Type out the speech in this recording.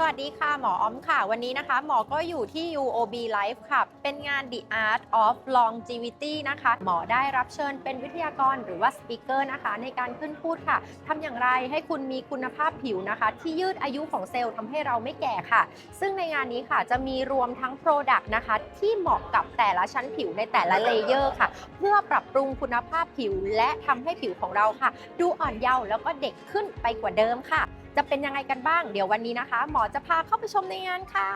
สวัสดีค่ะ หมอออมค่ะ วันนี้นะคะ หมอก็อยู่ที่ UOB Life ค่ะ เป็นงาน The Art of Longevity นะคะ หมอได้รับเชิญเป็นวิทยากรหรือว่าสปีกเกอร์นะคะ ในการขึ้นพูดค่ะทำอย่างไรให้คุณมีคุณภาพผิวนะคะ ที่ยืดอายุของเซลล์ทำให้เราไม่แก่ค่ะ ซึ่งในงานนี้ค่ะจะมีรวมทั้ง Product นะคะ ที่เหมาะกับแต่ละชั้นผิวในแต่ละเลเยอร์ค่ะ เพื่อปรับปรุงคุณภาพผิว และทำให้ผิวของเราค่ะ ดูอ่อนเยาว์แล้วก็เด็กขึ้นไปกว่าเดิมค่ะ จะเป็นยังไงกันบ้าง เดี๋ยววันนี้นะคะ หมอจะพาเข้าไปชมในงานค่ะ